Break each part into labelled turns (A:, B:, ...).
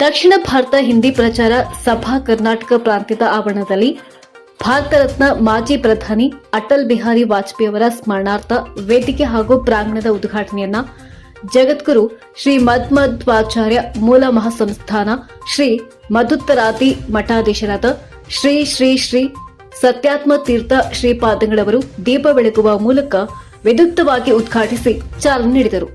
A: ದಕ್ಷಿಣ ಭಾರತ ಹಿಂದಿ ಪ್ರಚಾರ ಸಭಾ ಕರ್ನಾಟಕ ಪ್ರಾಂತ್ಯದ ಆವರಣದಲ್ಲಿ ಭಾರತ ರತ್ನ ಮಾಜಿ ಪ್ರಧಾನಿ ಅಟಲ್ ಬಿಹಾರಿ ವಾಜಪೇಯಿ ಅವರ ಸ್ಮರಣಾರ್ಥ ವೇದಿಕೆ ಹಾಗೂ ಪ್ರಾಂಗಣದ ಉದ್ಘಾಟನೆಯನ್ನ ಜಗದ್ಗುರು ಶ್ರೀ ಮಧ್ಮಧ್ವಾಚಾರ್ಯ ಮೂಲ ಮಹಾಸಂಸ್ಥಾನ ಶ್ರೀ ಮಧುತ್ತರಾತಿ ಮಠಾಧೀಶರಾದ ಶ್ರೀ ಶ್ರೀ ಶ್ರೀ ಸತ್ಯಾತ್ಮ ತೀರ್ಥ ಶ್ರೀಪಾದಂಗಳವರು ದೀಪ ಬೆಳಗುವ ಮೂಲಕ ವಿದ್ಯುಕ್ತವಾಗಿ ಉದ್ಘಾಟಿಸಿ ಚಾಲನೆ ನೀಡಿದರು.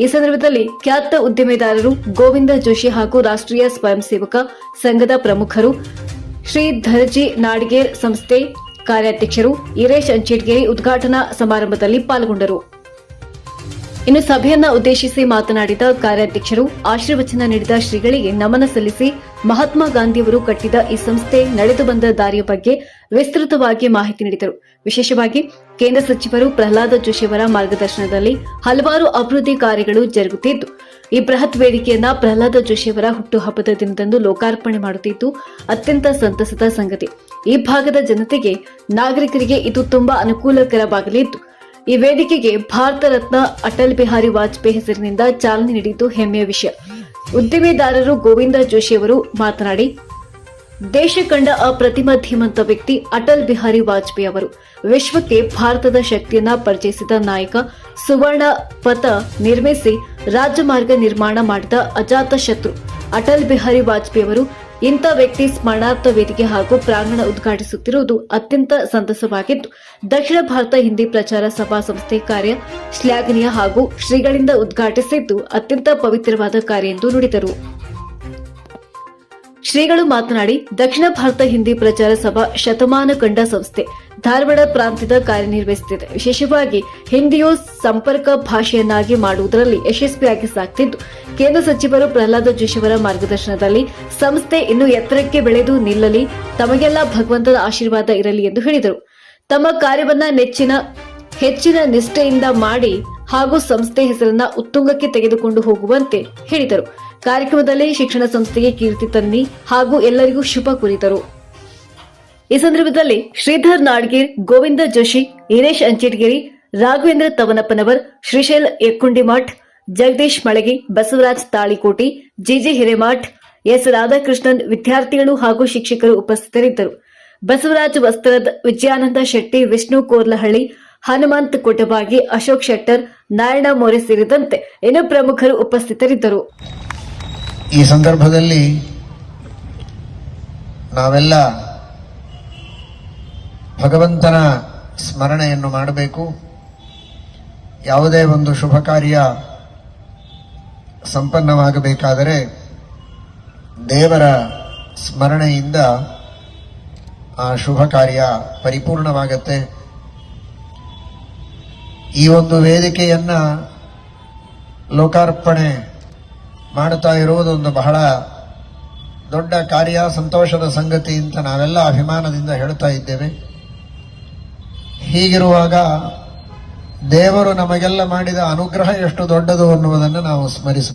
A: ಈ ಸಂದರ್ಭದಲ್ಲಿ ಖ್ಯಾತ ಉದ್ದಿಮೆದಾರರು ಗೋವಿಂದ ಜೋಶಿ ಹಾಗೂ ರಾಷ್ಟ್ರೀಯ ಸ್ವಯಂ ಸೇವಕ ಸಂಘದ ಪ್ರಮುಖರು ಶ್ರೀ ಧರ್ಜಿ ನಾಡಿಗೇರ್ ಸಂಸ್ಥೆ ಕಾರ್ಯಾಧ್ಯಕ್ಷರು ಈರೇಶ್ ಅಂಚೇಟ್ಗೇರಿ ಉದ್ಘಾಟನಾ ಸಮಾರಂಭದಲ್ಲಿ ಪಾಲ್ಗೊಂಡರು. ಇನ್ನು ಸಭೆಯನ್ನ ಉದ್ದೇಶಿಸಿ ಮಾತನಾಡಿದ ಕಾರ್ಯಾಧ್ಯಕ್ಷರು, ಆಶೀರ್ವಚನ ನೀಡಿದ ಶ್ರೀಗಳಿಗೆ ನಮನ ಸಲ್ಲಿಸಿ ಮಹಾತ್ಮ ಗಾಂಧಿಯವರು ಕಟ್ಟಿದ ಈ ಸಂಸ್ಥೆ ನಡೆದು ಬಂದ ದಾರಿಯ ಬಗ್ಗೆ ವಿಸ್ತೃತವಾಗಿ ಮಾಹಿತಿ ನೀಡಿದರು. ವಿಶೇಷವಾಗಿ ಕೇಂದ್ರ ಸಚಿವರು ಪ್ರಹ್ಲಾದ ಜೋಶಿಯವರ ಮಾರ್ಗದರ್ಶನದಲ್ಲಿ ಹಲವಾರು ಅಭಿವೃದ್ಧಿ ಕಾರ್ಯಗಳು ಜರುಗುತ್ತಿದ್ದು, ಈ ಬೃಹತ್ ವೇದಿಕೆಯನ್ನ ಪ್ರಹ್ಲಾದ ಜೋಶಿಯವರ ಹುಟ್ಟುಹಬ್ಬದ ದಿನದಂದು ಲೋಕಾರ್ಪಣೆ ಮಾಡುತ್ತಿದ್ದು, ಅತ್ಯಂತ ಸಂತಸದ ಸಂಗತಿ. ಈ ಭಾಗದ ಜನತೆಗೆ, ನಾಗರಿಕರಿಗೆ ಇದು ತುಂಬಾ ಅನುಕೂಲಕರವಾಗಲಿದ್ದು ಈ ವೇದಿಕೆಗೆ ಭಾರತ ರತ್ನ ಅಟಲ್ ಬಿಹಾರಿ ವಾಜಪೇಯಿ ಹೆಸರಿನಿಂದ ಚಾಲನೆ ನೀಡಿದ್ದು ಹೆಮ್ಮೆಯ ವಿಷಯ. ಉದ್ದಿಮೆದಾರರು ಗೋವಿಂದ ಜೋಶಿ ಅವರು ಮಾತನಾಡಿ, ದೇಶ ಕಂಡ ಅಪ್ರತಿಮ ಧೀಮಂತ ವ್ಯಕ್ತಿ ಅಟಲ್ ಬಿಹಾರಿ ವಾಜಪೇಯಿ ಅವರು. ವಿಶ್ವಕ್ಕೆ ಭಾರತದ ಶಕ್ತಿಯನ್ನ ಪರಿಚಯಿಸಿದ ನಾಯಕ, ಸುವರ್ಣ ಪಥ ನಿರ್ಮಿಸಿ ರಾಜಮಾರ್ಗ ನಿರ್ಮಾಣ ಮಾಡಿದ ಅಜಾತ ಶತ್ರು. ಅಟಲ್ ಬಿಹಾರಿ ವಾಜಪೇಯಿ ಅವರು ಇಂಥ ವ್ಯಕ್ತಿ ಸ್ಮರಣಾರ್ಥ ವೇದಿಕೆ ಹಾಗೂ ಪ್ರಾಂಗಣ ಉದ್ಘಾಟಿಸುತ್ತಿರುವುದು ಅತ್ಯಂತ ಸಂತಸವಾಗಿದ್ದು, ದಕ್ಷಿಣ ಭಾರತ ಹಿಂದಿ ಪ್ರಚಾರ ಸಭಾ ಸಂಸ್ಥೆ ಕಾರ್ಯ ಶ್ಲಾಘನೀಯ ಹಾಗೂ ಶ್ರೀಗಳಿಂದ ಉದ್ಘಾಟಿಸಿದ್ದು ಅತ್ಯಂತ ಪವಿತ್ರವಾದ ಕಾರ್ಯ ಎಂದು ನುಡಿದರು. ಶ್ರೀಗಳು ಮಾತನಾಡಿ, ದಕ್ಷಿಣ ಭಾರತ ಹಿಂದಿ ಪ್ರಚಾರ ಸಭಾ ಶತಮಾನ ಕಂಡ ಸಂಸ್ಥೆ ಧಾರವಾಡ ಪ್ರಾಂತ್ಯದ ಕಾರ್ಯನಿರ್ವಹಿಸುತ್ತಿದೆ. ವಿಶೇಷವಾಗಿ ಹಿಂದಿಯು ಸಂಪರ್ಕ ಭಾಷೆಯನ್ನಾಗಿ ಮಾಡುವುದರಲ್ಲಿ ಯಶಸ್ವಿಯಾಗಿ ಸಾಗ್ತಿದ್ದು ಕೇಂದ್ರ ಸಚಿವರು ಪ್ರಹ್ಲಾದ ಜೋಶಿಯವರ ಮಾರ್ಗದರ್ಶನದಲ್ಲಿ ಸಂಸ್ಥೆ ಇನ್ನು ಎತ್ತರಕ್ಕೆ ಬೆಳೆದು ನಿಲ್ಲಲಿ, ತಮಗೆಲ್ಲ ಭಗವಂತನ ಆಶೀರ್ವಾದ ಇರಲಿ ಎಂದು ಹೇಳಿದರು. ತಮ್ಮ ಕಾರ್ಯವನ್ನ ನೆಚ್ಚಿನ, ಹೆಚ್ಚಿನ ನಿಷ್ಠೆಯಿಂದ ಮಾಡಿ ಹಾಗೂ ಸಂಸ್ಥೆ ಹೆಸರನ್ನ ಉತ್ತುಂಗಕ್ಕೆ ತೆಗೆದುಕೊಂಡು ಹೋಗುವಂತೆ ಹೇಳಿದರು. ಕಾರ್ಯಕ್ರಮದಲ್ಲಿ ಶಿಕ್ಷಣ ಸಂಸ್ಥೆಗೆ ಕೀರ್ತಿ ತನ್ನಿ ಹಾಗೂ ಎಲ್ಲರಿಗೂ ಶುಭ ಕೋರಿದರು. ಈ ಸಂದರ್ಭದಲ್ಲಿ Shridhar Nadgir, Govind Joshi, Hiresh Anchitgiri Raghavendra Tavanappanavar, Shrishail Yakkundimath Jagadish Malagi, Basavaraj Talikoti, G G Hiremath, S Radhakrishnan ವಿದ್ಯಾರ್ಥಿಗಳು ಹಾಗೂ ಶಿಕ್ಷಕರು ಉಪಸ್ಥಿತರಿದ್ದರು. ಬಸವರಾಜ್ ವಸ್ತ್ರದ ವಿಜಯಾನಂದ ಶೆಟ್ಟಿ, ವಿಷ್ಣು ಕೋರ್ಲಹಳ್ಳಿ, ಹನುಮಂತ್ ಕೊಟಬಾಗಿ, ಅಶೋಕ್ ಶೆಟ್ಟರ್, ನಾರಾಯಣ ಮೋರೆ ಸೇರಿದಂತೆ ಇನ್ನು ಪ್ರಮುಖರು ಉಪಸ್ಥಿತರಿದ್ದರು.
B: ಈ ಸಂದರ್ಭದಲ್ಲಿ ನಾವೆಲ್ಲ ಭಗವಂತನ ಸ್ಮರಣೆಯನ್ನು ಮಾಡಬೇಕು. ಯಾವುದೇ ಒಂದು ಶುಭ ಕಾರ್ಯ ಸಂಪನ್ನವಾಗಬೇಕಾದರೆ ದೇವರ ಸ್ಮರಣೆಯಿಂದ ಆ ಶುಭ ಕಾರ್ಯ ಪರಿಪೂರ್ಣವಾಗತ್ತೆ. ಈ ಒಂದು ವೇದಿಕೆಯನ್ನು ಲೋಕಾರ್ಪಣೆ ಮಾಡುತ್ತಾ ಇರುವುದೊಂದು ಬಹಳ ದೊಡ್ಡ ಕಾರ್ಯ, ಸಂತೋಷದ ಸಂಗತಿ ಅಂತ ನಾವೆಲ್ಲ ಅಭಿಮಾನದಿಂದ ಹೇಳ್ತಾ ಇದ್ದೇವೆ. ಹೀಗಿರುವಾಗ ದೇವರು ನಮಗೆಲ್ಲ ಮಾಡಿದ ಅನುಗ್ರಹ ಎಷ್ಟು ದೊಡ್ಡದು ಅನ್ನುವುದನ್ನು ನಾವು ಸ್ಮರಿಸ